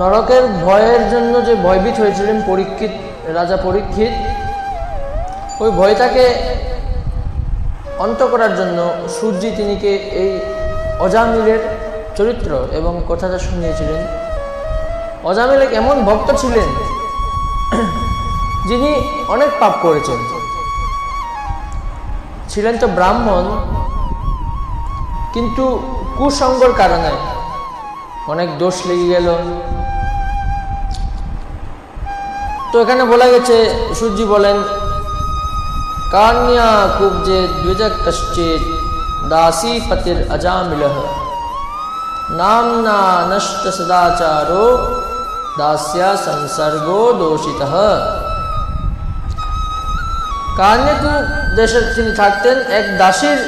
নরকের ভয়ের জন্য যে ভয়ভীত হয়েছিলেন পরীক্ষিত, রাজা পরীক্ষিত, ওই ভয়টাকে অন্ত করার জন্য সূর্যি তিনিকে এই অজামিলের চরিত্র এবং কথাটা শুনিয়েছিলেন। অজামিল এক এমন ভক্ত ছিলেন যিনি অনেক পাপ করেছেন। ছিলেন তো ব্রাহ্মণ, কিন্তু কুসঙ্গর কারণে অনেক দোষ লেগে গেল। তো এখানে বলা গেছে সূর্যি বলেন, কান্যা কুব্জে দ্বিজ কশ্চিত দাসী পতির অজামিল নামনা নষ্ট সদাচারো দাস্য সংসর্গো দোষিত। কান্যকু দেশে তিনি থাকতেন, এক দাসীর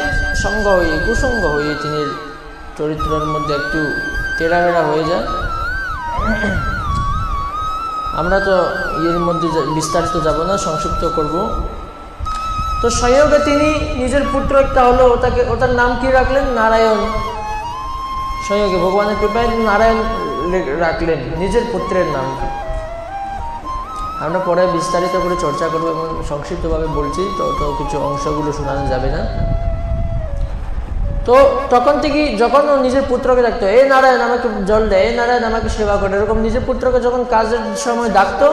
সঙ্গ হয়ে, কুসঙ্গ হয়ে তিনি চরিত্রের মধ্যে একটু তেড়াবেড়া হয়ে যায়। আমরা তো এর মধ্যে বিস্তারিত যাব না, সংক্ষিপ্ত করব। তো সংয়োগে তিনি নিজের পুত্র একটা হলো ওটাকে ওটার নাম কি রাখলেন? নারায়ণ। সংয়োগে ভগবানের কৃপায় নারায়ণ রাখলেন, নিজের পুত্রের নাম। আমরা পরে বিস্তারিত করে চর্চা করব এবং সংক্ষিপ্তভাবে বলছি, তো তো কিছু অংশগুলো শোনানো যাবে না। তো তখন থেকে যখন ও নিজের পুত্রকে ডাকতো, এ নারায়ণ, আমাকে জল দেয় এ নারায়ণ, আমাকে সেবা করে। এরকম নিজের পুত্রকে যখন কাজের সময় ডাকতো,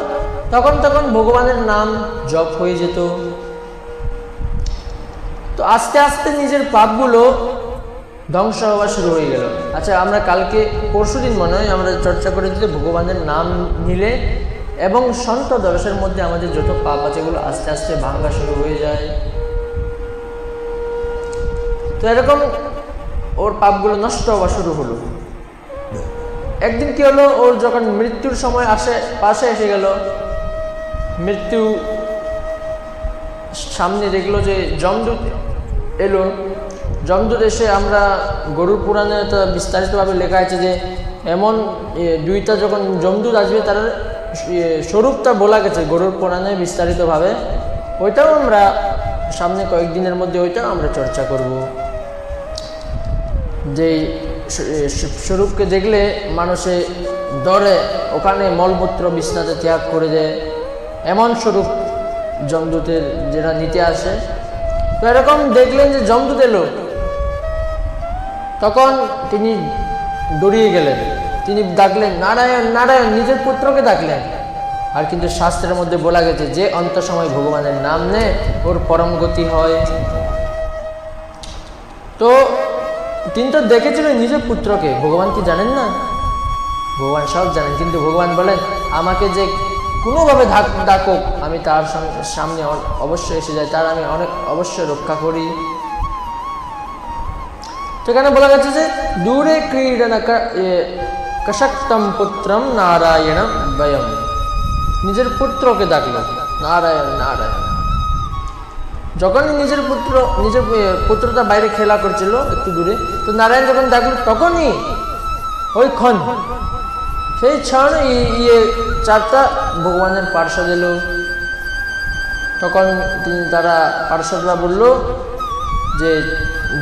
তখন তখন ভগবানের নাম জপ হয়ে যেত। তো আস্তে আস্তে নিজের পাপগুলো ধ্বংস হওয়া শুরু হয়ে গেল। আচ্ছা আমরা কালকে পরশুদিন মনে হয় আমরা চর্চা করে দিতে ভগবানের নাম নিলে এবং সন্ত দর্শের মধ্যে আমাদের যত পাপ আছে, এগুলো আস্তে আস্তে ভাঙ্গা শুরু হয়ে যায়। তো এরকম ওর পাপগুলো নষ্ট হওয়া শুরু হলো। একদিন কি হলো, ওর যখন মৃত্যুর সময় আসে, পাশে এসে গেল। মৃত্যু সামনে দেখল যে যমদূত এলো। যমদূত এসে আমরা গরুর পুরাণে তো বিস্তারিতভাবে লেখা আছে যে এমন দুইটা যখন যমদূত আসবে, তার স্বরূপটা বলা গেছে গরুর পুরাণে বিস্তারিতভাবে। ওইটাও আমরা সামনে কয়েকদিনের মধ্যে ওইটাও আমরা চর্চা করব। যে স্বরূপকে দেখলে মানুষে ডরে ওখানে মলমূত্র বিছনাতে ত্যাগ করে দেয়। এমন স্বরূপ জমদূতের যেটা নিতে আসে। তো এরকম দেখলেন যে জমদূত এলো তখন তিনি দড়িয়ে গেলেন। তিনি ডাকলেন, নারায়ণ নারায়ণ, নিজের পুত্রকে ডাকলেন। আর কিন্তু শাস্ত্রের মধ্যে বলা গেছে, যে অন্ত সময় ভগবানের নাম নে ওর পরম গতি হয়। তো তিনি তো দেখেছিলেন নিজের পুত্রকে। ভগবান কি জানেন না? ভগবান সব জানেন, কিন্তু ভগবান বলেন, আমাকে যে কোনোভাবে ডাক ডাকুক, আমি তার সামনে অবশ্যই এসে যাই, তার আমি অনেক, অবশ্যই রক্ষা করি। সেখানে বলা গেছে যে, দূরে ক্রীড়ন কশক্তম পুত্রম নারায়ণ বয়ম। নিজের পুত্রকে ডাকল নারায়ণ নারায়ণ। যখনই নিজের পুত্র, নিজের পুত্রটা বাইরে খেলা করছিল একটু দূরে, তো নারায়ণ যখন ডাকলো তখনই ওই ক্ষণ, সেই ক্ষণ ইয়ে চারটা ভগবানের পার্শ্বদ এলো তখন তিনি তারা পার্শ্বদরা বলল যে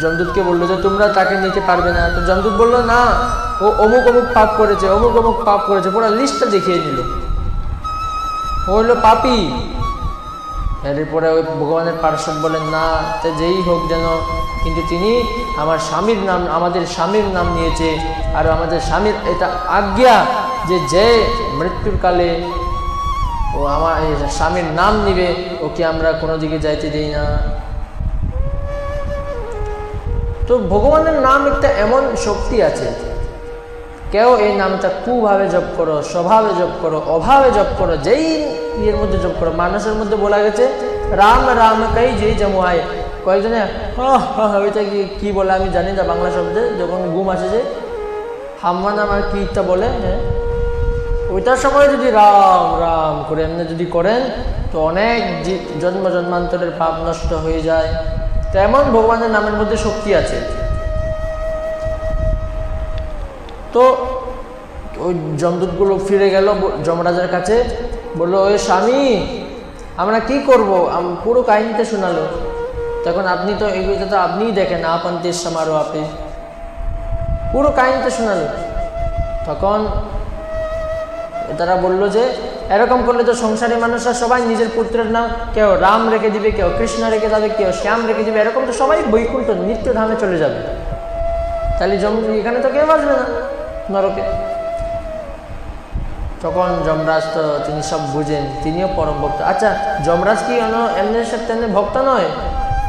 জমদূতকে বলল যে, তোমরা তাকে নিতে পারবে না। তো জমদূত বলল, না, ও অমুক অমুক পাপ করেছে, অমুক অমুক পাপ করেছে। পুরো লিস্টটা দেখিয়ে দিল। ও হলো পাপি। এরপরে ওই ভগবানের পার্শ্বদ বলেন, না, তা যেই হোক যেন, কিন্তু তিনি আমার স্বামীর নাম, আমাদের স্বামীর নাম নিয়েছে, আর আমাদের স্বামীর এটা আজ্ঞা যে যে মৃত্যুর কালে ও আমার স্বামীর নাম নিবে, ওকে আমরা কোনো দিকে যাইতে দিই না। তো ভগবানের নাম একটা এমন শক্তি আছে, কেউ এই নামটা কুভাবে জপ করো, স্বভাবে জপ করো, অভাবে জপ করো, যেই ইয়ের মধ্যে যোগ করো মানুষের মধ্যে বলা গেছে রাম রাম কাই যেই জমুয়ায় কয়েকজনে "আহ, আহ, ওইটা কি কি বলে আমি জানি না বাংলা শব্দে যখন ঘুম আসে যে হাম্মা নাম আর কিটা বলে হ্যাঁ? ওইটার সময় যদি রাম রাম করে এমনি যদি করেন তো অনেক জন্ম জন্মান্তরের পাপ নষ্ট হয়ে যায়। তেমন ভগবানের নামের মধ্যে শক্তি আছে। তো ওই যমদূতগুলো ফিরে গেল যমরাজের কাছে। বলল ওই স্বামী, আমরা কি করব? পুরো কাহিনীতে শোনালো। তখন আপনি তো এগুলো তো আপনিই দেখেন আপন্তের সমারোহ আপনি পুরো কাহিনীতে শোনালো। তখন তারা বলল যে, এরকম করলে তো সংসারী মানুষরা সবাই নিজের পুত্রের নাম, কেউ রাম রেখে দিবে, কেউ কৃষ্ণ রেখে যাবে, কেউ শ্যাম রেখে দিবে, এরকম তো সবাই বৈকুণ্ঠ নিত্য ধামে চলে যাবে। তাহলে জম, এখানে তো কেউ আসবে না নরকে। তখন যমরাজ তো তিনি সব বুঝেন তিনিও পরম ভক্ত। আচ্ছা যমরাজ কি এমনি তেমনি ভক্ত নয়?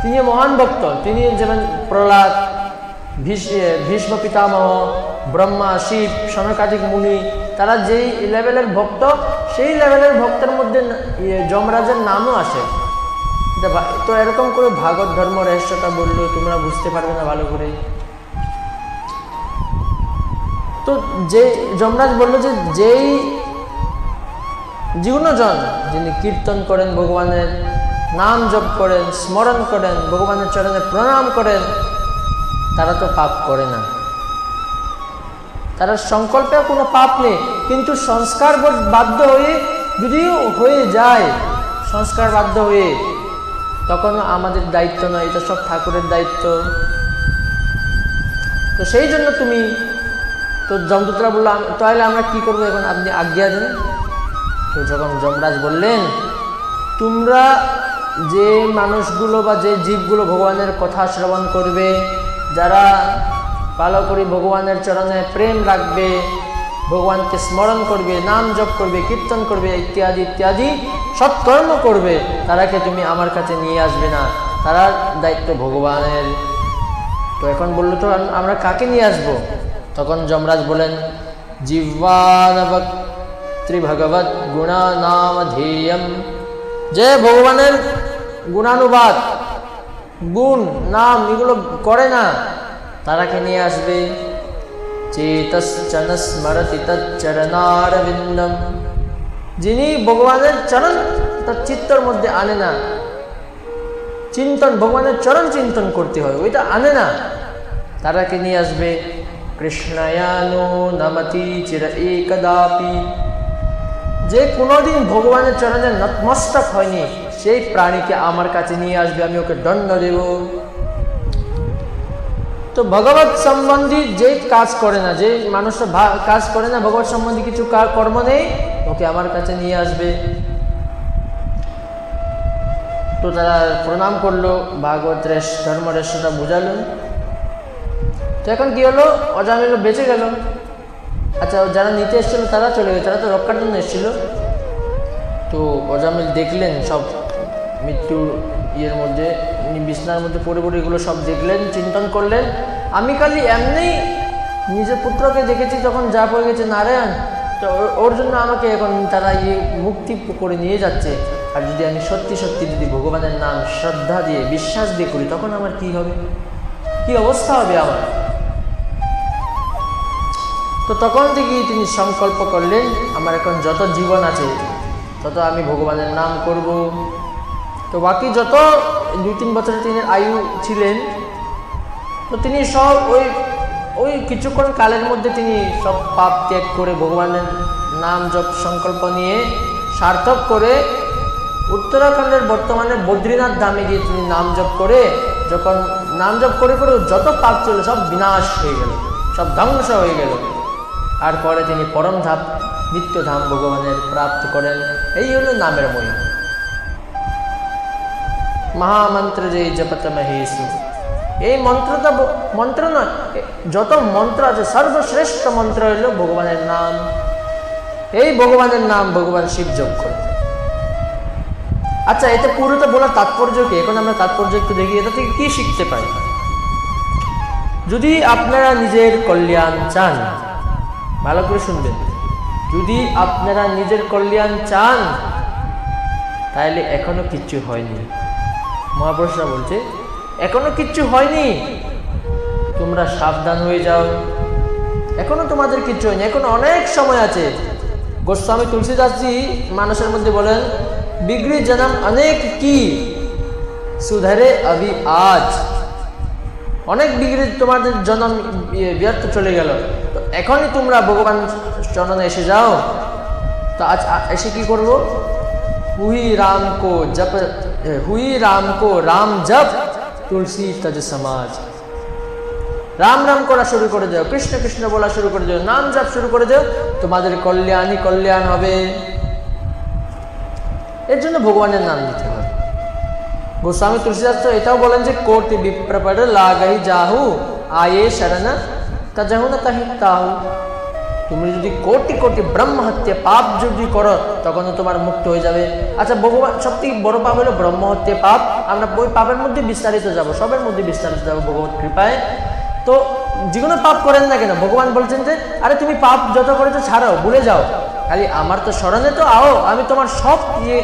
তিনিও মহান ভক্ত। তিনি যেমন প্রহ্লাদ ভীষ- ভীষ্ম পিতামহ ব্রহ্মা শিব সনকাদিক মুনি তারা যেই লেভেলের ভক্ত সেই লেভেলের ভক্তের মধ্যে ইয়ে, যমরাজের নামও আসে। তো এরকম করে ভাগবত ধর্ম রহস্যটা বলল তোমরা বুঝতে পারবে না ভালো করে। তো যে যমরাজ বলল যে যেই জীবনজন যিনি কীর্তন করেন ভগবানের, নাম জপ করেন, স্মরণ করেন, ভগবানের চরণে প্রণাম করেন, তারা তো পাপ করে না। তারা সংকল্পেও কোনো পাপ নেই, কিন্তু সংস্কার বাধ্য হয়ে, যদিও হয়ে যায়, সংস্কার বাধ্য হয়ে তখন আমাদের দায়িত্ব নয়, এটা সব ঠাকুরের দায়িত্ব। তো সেই জন্য তুমি, তো যমদূতরা বলল আম- তাহলে আমরা কি করব এখন? আপনি আজ্ঞা দেন। তো যখন যমরাজ বললেন, তোমরা যে মানুষগুলো বা যে জীবগুলো ভগবানের কথা শ্রবণ করবে, যারা ভালো করে ভগবানের চরণে প্রেম রাখবে, ভগবানকে স্মরণ করবে, নাম জপ করবে, কীর্তন করবে, ইত্যাদি ইত্যাদি, সৎকর্ম করবে, তারাকে তুমি আমার কাছে নিয়ে আসবে না। তারার দায়িত্ব ভগবানের। তো এখন বলল তো, আমরা কাকে নিয়ে আসব? তখন যমরাজ বলেন জিহ্বানবক ত্রিভগবত গুণানাম ধেয়ম যে ভগবানের গুণানুবাদ, গুণ, নাম এগুলো করে না, তারাকে নিয়ে আসবে। চেতশ্চন স্মরতি তচ্চরণারবিন্দম। যিনি ভগবানের চরণ তার চিত্তর মধ্যে আনে না। চিন্তন, ভগবানের চরণ চিন্তন করতে হয়, ওইটা আনে না। তারাকে নিয়ে আসবে কৃষ্ণায়ানো নমতি চির একদাপি। যে কোনোদিন ভগবানের চরণে নতমস্তক হয়নি, সেই প্রাণীকে আমার কাছে নিয়ে আসবে, আমি ওকে দণ্ড দেব। তো ভগবত সম্বন্ধী যে কাজ করে না, যে মানুষটা কাজ করে না ভগবত সম্বন্ধী কিছু কর্ম নেই, ওকে আমার কাছে নিয়ে আসবে। তো তারা প্রণাম করল ভাগবত রেশ ধর্ম বুঝালো। তো এখন কি হলো? অজামিল বেঁচে গেল। আচ্ছা যারা নিতে এসেছিল, তারা চলে গেছে, তারা তো রক্ষার জন্য এসেছিল। তো অজামিল দেখলেন সব মৃত্যুর ইয়ের মধ্যে, বিছনার মধ্যে পড়ে পড়ে এগুলো সব দেখলেন, চিন্তন করলেন। আমি খালি এমনি নিজের পুত্রকে দেখেছি যখন যা পড়ে গেছে নারায়ণ, তো ওর জন্য আমাকে এখন তারা ইয়ে মুক্তি করে নিয়ে যাচ্ছে। আর যদি আমি সত্যি সত্যি যদি ভগবানের নাম শ্রদ্ধা দিয়ে বিশ্বাস দিয়ে করি, তখন আমার কি হবে? কি অবস্থা হবে আমার? তো তখন থেকেই তিনি সংকল্প করলেন, আমার এখন যত জীবন আছে, তত আমি ভগবানের নাম করব। তো বাকি যত দুই তিন বছরের তিনি আয়ু ছিলেন, তো তিনি সব ওই ওই কিছুক্ষণ কালের মধ্যে তিনি সব পাপ ত্যাগ করে ভগবানের নাম জপ সংকল্প নিয়ে সার্থক করে উত্তরাখণ্ডের বর্তমানে বদ্রীনাথ ধামে গিয়ে তিনি নাম জপ করে, যখন নাম জপ করে করে যত পাপ ছিল সব বিনাশ হয়ে গেল, সব ধ্বংস হয়ে গেল। আর পরে তিনি পরম ধাপ নিত্যধাম ভগবানের প্রাপ্ত করেন। এই হলো নামের মহিমা। মহামন্ত্র যে জপত মহেশু এই মন্ত্রটা ব- মন্ত্র নয় যত মন্ত্র আছে, সর্বশ্রেষ্ঠ মন্ত্র হলো ভগবানের নাম। এই ভগবানের নাম ভগবান শিব যোগ করে আচ্ছা এতে পুরোটা বলার তাৎপর্য কি? এখন আমরা তাৎপর্য একটু দেখি, এটা থেকে কি শিখতে পারি? যদি আপনারা নিজের কল্যাণ চান ভালো করে শুনবেন। যদি আপনারা নিজের কল্যাণ চান, তাহলে এখনও কিচ্ছু হয়নি। মহাপুরুষরা বলছে, এখনও কিচ্ছু হয়নি। তোমরা সাবধান হয়ে যাও। এখনও তোমাদের কিচ্ছু হয়নি। এখনও অনেক সময় আছে। গোস্বামী তুলসীদাসজি মানুষের মধ্যে বলেন বিগড়ি জনম অনেক কি? সুধারে আবি আজ। অনেক ডিগ্রি তোমাদের জনম ইয়ে ব্যর্থ চলে গেল। তো এখনই তোমরা ভগবান চরণে এসে যাও। তো আজ এসে কি করব? হুই রাম কো জপ হুই রাম কো রাম জপ তুলসী তজ সমাজ। রাম রাম করা শুরু করে দেও, কৃষ্ণ কৃষ্ণ বলা শুরু করে দেও, নাম জাপ শুরু করে দেও, তোমাদের কল্যাণই কল্যাণ হবে। এর জন্য ভগবানের নাম দিতে হবে। গোস্বামী তুলসীদাস তো এটাও বলেন যে কোটি বিপ্রপদ লাগাই যাহু, আয়ে শরণ তাহু না তাহি তাহু। তুমি যদি কোটি কোটি ব্রহ্ম হত্যা পাপ যদি করো, তখন তোমার মুক্ত হয়ে যাবে। আচ্ছা ভগবান, সবথেকে বড় পাপ হলো ব্রহ্ম হত্যা পাপ। আমরা ওই পাপের মধ্যে বিস্তারিত যাব, সবের মধ্যে বিস্তারিত যাব ভগবত কৃপায়। তো যে কোনো পাপ করেন না কেন, ভগবান বলছেন যে, আরে তুমি পাপ যত করেছ ছাড়াও, ভুলে যাও। খালি আমার তো স্মরণে তো আও, আমি তোমার সব ইয়ে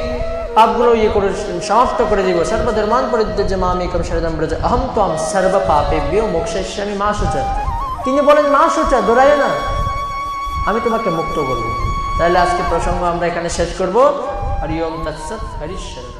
পাপগুলো ইয়ে করে সমাপ্ত করে দিব। সর্বধর্মান পরিত্যাজ্য মামিকম শরদম ব্রজ অহম তো আম সর্ব পাপে পাপেভ্য মোক্ষামি মা সুচা। তিনি বলেন, মা সুচা দোড়ায় না। আমি তোমাকে মুক্ত করব। তাহলে আজকে প্রসঙ্গ আমরা এখানে শেষ করব। হরি ওম তৎসৎ হরিশ্বর